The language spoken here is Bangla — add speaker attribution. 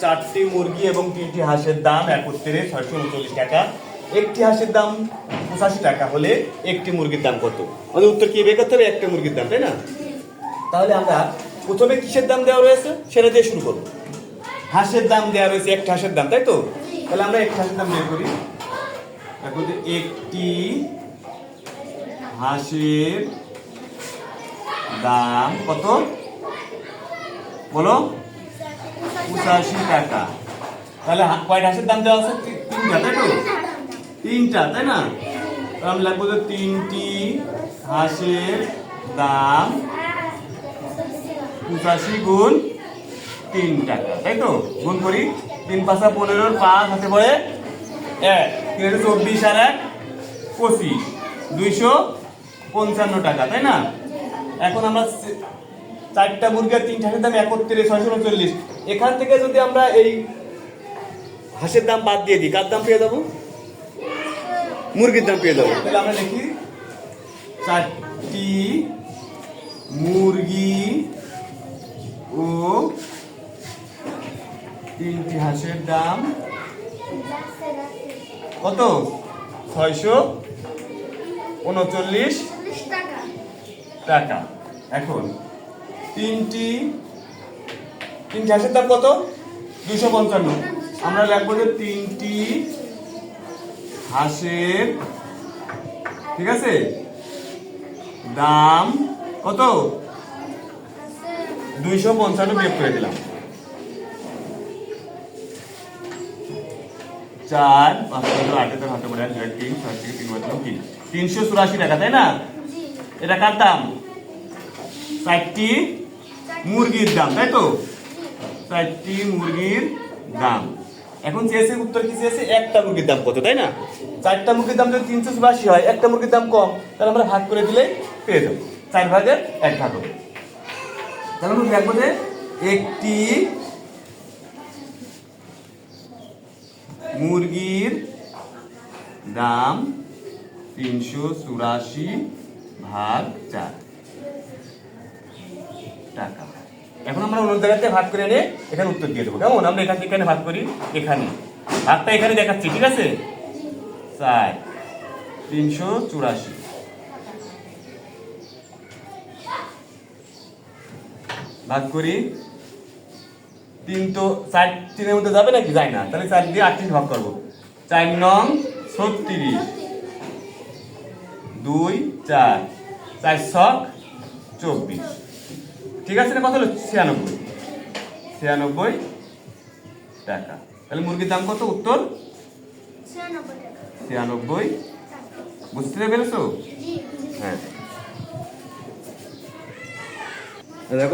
Speaker 1: চারটি মুরগি এবং তিনটি হাঁসের দাম একত্রে ছয়শো উনচল্লিশ টাকা। একটি হাঁসের দাম পঁচাশি টাকা হলে একটি মুরগির দাম কত? আমাদের উত্তর কি বের করতে হবে একটা মুরগির দাম, তাই না? তাহলে আমরা প্রথমে কিসের দাম দেওয়া রয়েছে? সেটা দিয়ে শুরু করব। হাঁসের দাম দেওয়া রয়েছে একটা হাঁসের দাম, তাই তো? তাহলে আমরা একটা হাঁসের দাম বের করি। যে একটি হাঁসের দাম কত? বলো। পঁচাশি টাকা। তাহলে কয়টা হাঁসের দাম দেওয়া আছে? তিনটা, তাই তো? তিনটা, তাই না? আমি লাগবো যে তিনটি হাঁসের দাম পঁচাশি গুণ তিন টাকা, তাই তো? গুণ করি। তিন পাঁচা পনেরোর পাঁচ হাতে পড়ে এক, তিন চব্বিশ আর এক, পঁচিশ। দুইশো পঞ্চান্ন টাকা, তাই না? এখন আমরা চারটা মুরগি আর তিনটা হাঁসের দাম একত্রিশ ছয়শো উনচল্লিশ। এখান থেকে যদি আমরা এই হাঁসের দাম বাদ দিয়ে দিই কার দাম পেয়ে যাব? মুরগির দাম পেয়ে যাব। তাহলে আমরা দেখি চারটি মুরগি ও তিনটি হাঁসের দাম কত? ছয়শো উনচল্লিশ টাকা। এখন তিনটি তিনটি হাঁসের দাম কত? দুশো পঞ্চান্ন। আমরা লাগবো যে তিনটি হাঁসের ঠিক আছে? দাম কত? দুইশো পঞ্চান্ন বিয়োগ করে দিলাম। চার পাঁচ পনেরো আটে তো হাতে পড়ে দুই তিন ছয় থেকে তিন বছর তিন তিনশো চুরাশি টাকা তাই না? এটা কার দাম? চারটি মুরগির দাম, তাই তো? চারটি মুরগির দাম। এখন চেয়েছে উত্তর কি চেয়েছে? একটা মুরগির দাম কত, তাই না? চারটা মুরগির দাম যদি তিনশো চুরাশি হয়, একটা মুরগির দাম কম, তাহলে আমরা ভাগ করে দিলে পেয়ে যাব। চার ভাগের এক ভাগ তাহলে আমরা দেখব যে একটি মুরগির দাম তিনশো চুরাশি ভাগ চার। টাকা। এখন আমরা অন্য জায়গাতে ভাগ করে এনে এখানে উত্তর দিয়ে দেবো। কেমন? আমরা এখান থেকে এখানে ভাগ করি এখানে। ভাগটা এখানে দেখাচ্ছি, ঠিক আছে? চার, তিনশো চুরাশি। ভাগ করি। তিন তো চার তিনের মধ্যে যাবে নাকি? যায় না। তাহলে চার দিয়ে আটত্রিশ ভাগ করব। চার নং ছত্রিশ। দুই, চার। চার ছক চব্বিশ। ঠিক আছে না কত হলো? ছিয়ানব্বই। ছিয়ানব্বই টাকা। তাহলে মুরগির দাম কত? উত্তর? ছিয়ানব্বই বুঝতে পেরেছ? হ্যাঁ দেখো